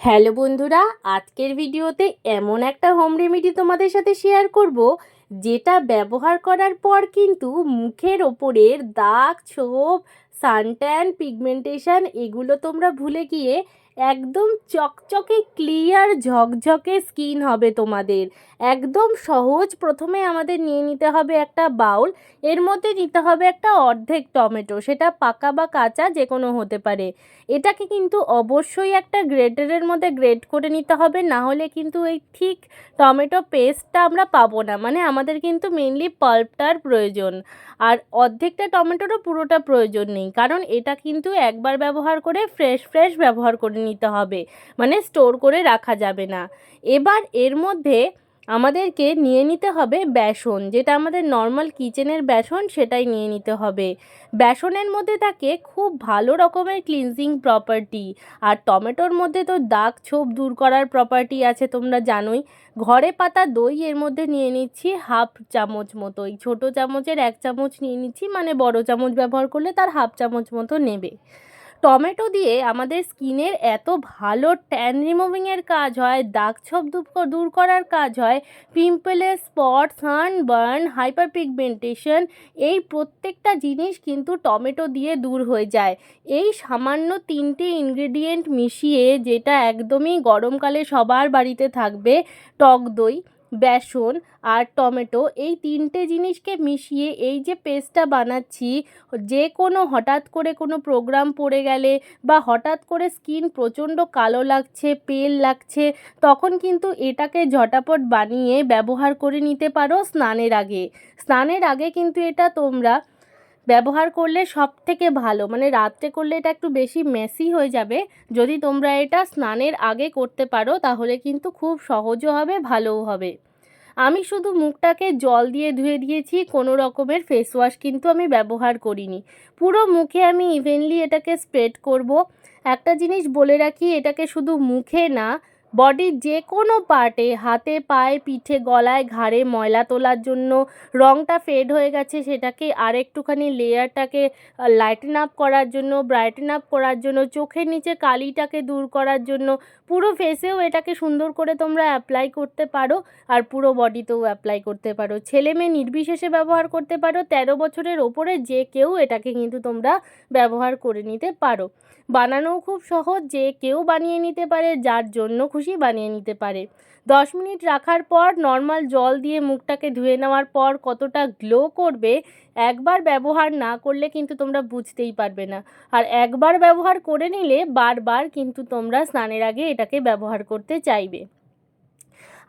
Hello বন্ধুরা, আজকের ভিডিওতে এমন একটা হোম রেমেডি তোমাদের সাথে শেয়ার করব, যেটা ব্যবহার করার পর কিন্তু মুখের ওপরের দাগ, ছোপ সানট্যান পিগমেন্টেশন এগুলো তোমরা ভুলে গিয়ে একদম চকচকে ক্লিয়ার ঝকঝকে স্কিন হবে তোমাদের। একদম সহজ প্রথমে আমাদের নিয়ে নিতে হবে একটা বাউল এর মধ্যে নিতে হবে একটা অর্ধেক টমেটো, সেটা পাকা বা কাঁচা যে কোনো হতে পারে। এটাকে কিন্তু অবশ্যই একটা গ্রেটারের মধ্যে গ্রেট করে নিতে হবে, না হলে কিন্তু এই ঠিক টমেটো পেস্টটা আমরা পাবো না মানে আমাদের কিন্তু মেনলি পাল্পটার প্রয়োজন। আর অর্ধেকটা টমেটোরও পুরোটা প্রয়োজন নেই। কারণ এটা কিন্তু একবার ব্যবহার করে ফ্রেশ ফ্রেশ ব্যবহার করে নিতে হবে। মানে স্টোর করে রাখা যাবে না। এবার এর মধ্যে আমাদেরকে নিয়ে নিতে হবে বেসন, যেটা আমাদের নর্মাল কিচেনের বেসন, সেটাই নিয়ে নিতে হবে। বেসনের মধ্যে থাকে খুব ভালো রকমের ক্লিনজিং প্রপার্টি আর টমেটোর মধ্যে তো দাগ ছোপ দূর করার প্রপার্টি আছে, তোমরা জানোই। ঘরে পাতা দই এর মধ্যে নিয়ে নিচ্ছি হাফ চামচ মতো এই ছোটো চামচের এক চামচ নিয়ে নিচ্ছি মানে বড় চামচ ব্যবহার করলে তার হাফ চামচ মতো নেবে। টমেটো দিয়ে আমাদের স্কিনের এত ভালো ট্যান রিমুভিংয়ের কাজ হয়, দাগ ছোপ দূর করার কাজ হয় পিম্পলের স্পট সানবার্ন হাইপার পিগমেন্টেশন এই প্রত্যেকটা জিনিস কিন্তু টমেটো দিয়ে দূর হয়ে যায়। এই সামান্য তিনটে ইনগ্রেডিয়েন্ট মিশিয়ে যেটা একদমই গরমকালে সবার বাড়িতে থাকবে, টক দই বেসন আর টমেটো এই তিনটে জিনিসকে মিশিয়ে এই যে পেস্টটা বানাচ্ছি, যে কোনো হঠাৎ করে কোনো প্রোগ্রাম পড়ে গেলে বা হঠাৎ করে স্কিন প্রচণ্ড কালো লাগছে, পেল লাগছে, তখন কিন্তু এটাকে ঝটাপট বানিয়ে ব্যবহার করে নিতে পারো স্নানের আগে। স্নানের আগে কিন্তু এটা তোমরা ব্যবহার করলে সব থেকে ভালো। মানে রাত্রে করলে এটা একটু বেশি মেসি হয়ে যাবে। যদি তোমরা এটা স্নানের আগে করতে পারো, তাহলে কিন্তু খুব সহজও হবে, ভালোও হবে। আমি শুধু মুখটাকে জল দিয়ে ধুয়ে দিয়েছি, কোনো রকমের ফেস ওয়াশ কিন্তু আমি ব্যবহার করিনি। পুরো মুখে আমি ইভেনলি এটাকে স্প্রেড করব। একটা জিনিস বলে রাখি, এটাকে শুধু মুখে না বডির যে কোনো পার্টে হাতে, পায়ে, পিঠে, গলায়, ঘাড়ে ময়লা তোলার জন্য রঙটা ফেড হয়ে গেছে সেটাকে আর একটুখানি লেয়ারটাকে লাইটেন আপ করার জন্য ব্রাইটেন আপ করার জন্য, চোখের নিচে কালিটাকে দূর করার জন্য, পুরো ফেসেও এটাকে সুন্দর করে তোমরা অ্যাপ্লাই করতে পারো আর পুরো বডিতেও অ্যাপ্লাই করতে পারো। ছেলে মেয়ে নির্বিশেষে ব্যবহার করতে পারো, তেরো বছরের ওপরে যে কেউ এটাকে কিন্তু তোমরা ব্যবহার করে নিতে পারো। বানানোও খুব সহজ, যে কেউ বানিয়ে নিতে পারে, যার জন্য খুশি বানিয়ে নিতে পারে। দশ মিনিট রাখার পর নর্মাল জল দিয়ে মুখটাকে ধুয়ে নেওয়ার পর কতটা গ্লো করবে, একবার ব্যবহার না করলে কিন্তু তোমরা বুঝতেই পারবে না। আর একবার ব্যবহার করে নিলে বারবার কিন্তু তোমরা স্নানের আগে এটাকে ব্যবহার করতে চাইবে।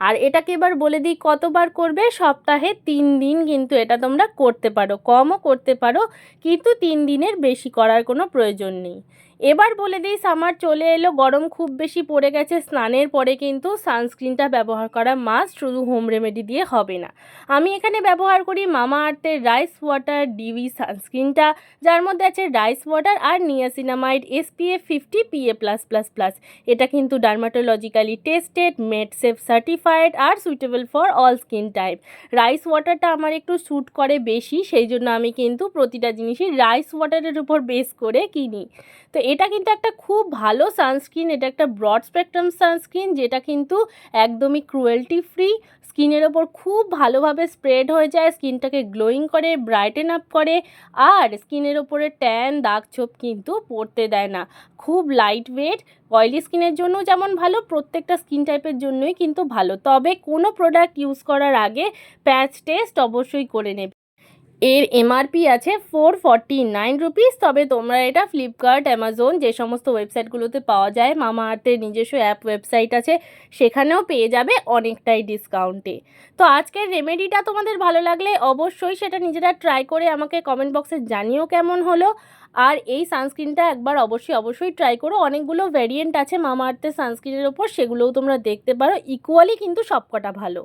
আর এটাকে এবার বলে দিই কতবার করবে? সপ্তাহে তিন দিন কিন্তু এটা তোমরা করতে পারো, কমও করতে পারো, কিন্তু তিন দিনের বেশি করার কোনো প্রয়োজন নেই। এবার বলে দিই সামার চলে এলো, গরম খুব বেশি পড়ে গেছে, স্নানের পরে কিন্তু সানস্ক্রিনটা ব্যবহার করা মাস্ট শুধু হোম রেমেডি দিয়ে হবে না। আমি এখানে ব্যবহার করি মামা আর্থের রাইস ওয়াটার ডিভি সানস্ক্রিনটা যার মধ্যে আছে রাইস ওয়াটার আর niacinamide SPF fifty PA plus plus plus এটা কিন্তু dermatologically tested made safe certified R suitable for all skin type rice ওয়াটারটা আমার একটু স্যুট করে বেশি, সেই জন্য আমি কিন্তু প্রতিটা জিনিসই রাইস ওয়াটারের উপর বেস করে কিনি। তো এটা কিন্তু একটা খুব ভালো সানস্ক্রিন এটা একটা ব্রড স্পেকট্রাম সানস্ক্রিন যেটা কিন্তু একদমই ক্রুয়েলটি ফ্রি স্কিনের ওপর খুব ভালোভাবে স্প্রেড হয়ে যায়, স্কিনটাকে গ্লোয়িং করে ব্রাইটেন আপ করে, আর স্কিনের ওপরে ট্যান দাগ ছোপ কিন্তু পড়তে দেয় না। খুব লাইট ওয়েট অয়েলি স্কিনের জন্য যেমন ভালো, প্রত্যেকটা স্কিন টাইপের জন্যই কিন্তু ভালো। তবে কোনো প্রোডাক্ট ইউজ করার আগে প্যাচ টেস্ট অবশ্যই করে নেবে। এর এমআরপি আছে ফোর ফর্টি নাইন রুপিস তবে তোমরা এটা ফ্লিপকার্ট অ্যামাজন যে সমস্ত ওয়েবসাইটগুলোতে পাওয়া যায়, মামা আর্থের নিজস্ব অ্যাপ ওয়েবসাইট আছে, সেখানেও পেয়ে যাবে অনেকটাই ডিসকাউন্টে তো আজকের রেমেডিটা তোমাদের ভালো লাগলে অবশ্যই সেটা নিজেরা ট্রাই করে আমাকে কমেন্ট বক্সে জানিও কেমন হলো। আর এই সানস্ক্রিনটা একবার অবশ্যই অবশ্যই ট্রাই করো। অনেকগুলো ভ্যারিয়েন্ট আছে মামা আর্থের সানস্ক্রিনের ওপর, সেগুলোও তোমরা দেখতে পারো। ইকুয়ালি কিন্তু সবকটা ভালো।